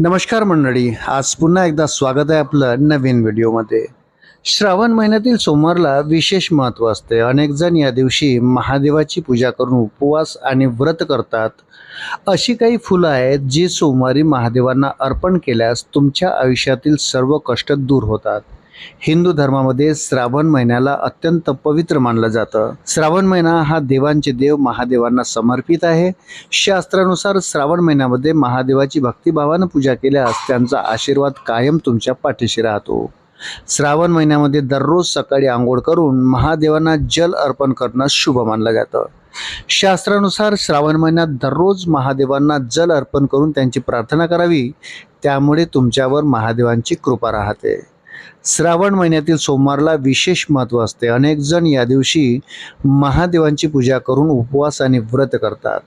नमस्कार मंडळी आज पुन्हा एकदा स्वागत आहे आपलं नवीन व्हिडिओमध्ये. श्रावण महिन्यातील सोमवारला विशेष महत्त्व असते. अनेक जण या दिवशी महादेवाची पूजा करून उपवास आणि व्रत करतात. अशी काही फुलं आहेत जी सोमवारी महादेवांना अर्पण केल्यास तुमच्या आयुष्यातील सर्व कष्ट दूर होतात. हिंदू धर्मामध्ये श्रावण महिन्याला अत्यंत पवित्र मानलं जातं. श्रावण महिना हा देवांचे देव महादेवांना समर्पित आहे. शास्त्रानुसार श्रावण महिन्यामध्ये महादेवाची भक्तिभावानं पूजा केल्यास त्यांचा आशीर्वाद कायम तुमच्या पाठीशी राहतो. श्रावण महिन्यामध्ये दररोज सकाळी आंघोळ करून महादेवांना जल अर्पण करणं शुभ मानलं जातं. शास्त्रानुसार श्रावण महिन्यात दररोज महादेवांना जल अर्पण करून त्यांची प्रार्थना करावी. त्यामुळे तुमच्यावर महादेवांची कृपा राहते. श्रावण महिन्यातील सोमवारला विशेष महत्त्व असते. अनेक जण या दिवशी महादेवांची पूजा करून उपवास आणि व्रत करतात.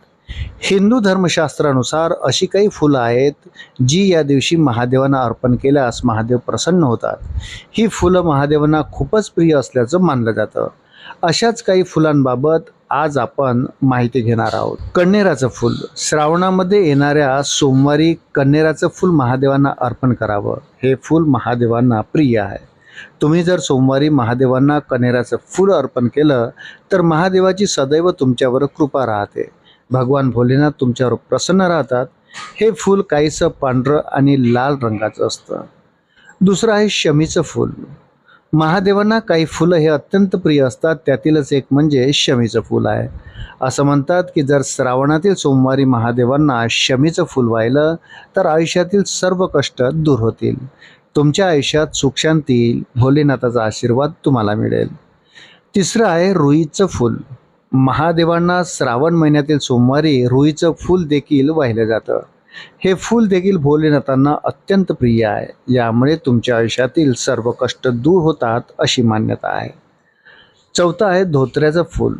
हिंदू धर्मशास्त्रानुसार अशी काही फुलं आहेत जी या दिवशी महादेवांना अर्पण केल्यास महादेव प्रसन्न होतात. ही फुलं महादेवांना खूपच प्रिय असल्याचं मानलं जातं. अशाच काही फुलांबाबत आज आपण माहिती घेणार आहोत. कण्हेराचं फूल. श्रावणामध्ये येणाऱ्या सोमवारी कण्हेराचं फूल महादेवांना अर्पण करावं. हे फूल महादेवांना प्रिय आहे. तुम्ही जर सोमवारी महादेवांना कण्हेराचं फूल अर्पण केलं तर महादेवाची सदैव तुमच्यावर कृपा राहते. भगवान भोलेनाथ तुमच्यावर प्रसन्न राहतात. हे फूल काहीसं पांढरं आणि लाल रंगाचं असतं. दुसरं आहे शमीचं फूल. महादेवांना काही फुलं हे अत्यंत प्रिय असतात त्यातीलच एक म्हणजे शमीचं फूल आहे. असं म्हणतात की जर श्रावणातील सोमवारी महादेवांना शमीचं फूल वाहिलं तर आयुष्यातील सर्व कष्ट दूर होतील. तुमच्या आयुष्यात सुखशांती भोलेनाथाचा आशीर्वाद तुम्हाला मिळेल. तिसरं आहे रुईचं फूल. महादेवांना श्रावण महिन्यातील सोमवारी रुईचं फूल देखील वाहिलं जातं. हे फूल देखील भोलेनाथांना अत्यंत प्रिय आहे. यामुळे तुमच्या आयुष्यातील सर्व कष्ट दूर होतात अशी मान्यता आहे. चौथं आहे धोत्र्याचं फूल.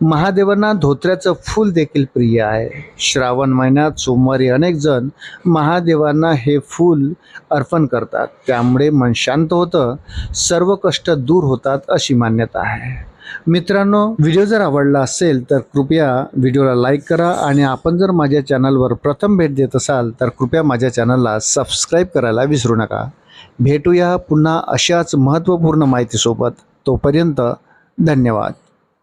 महादेवांना धोत्र्याचं फूल देखील प्रिय आहे. श्रावण महिन्यात सोमवारी अनेक जण महादेवांना हे फूल अर्पण करतात. त्यामुळे मन शांत होतं सर्व कष्ट दूर होतात अशी मान्यता आहे. मित्रांनो व्हिडिओ जर आवडला असेल तर कृपया व्हिडिओला लाईक करा आणि आपण जर माझ्या चॅनलवर प्रथम भेट देत असाल तर कृपया माझ्या चॅनलला सबस्क्राईब करायला विसरू नका. भेटूया पुन्हा अशाच महत्त्वपूर्ण माहितीसोबत. तोपर्यंत धन्यवाद.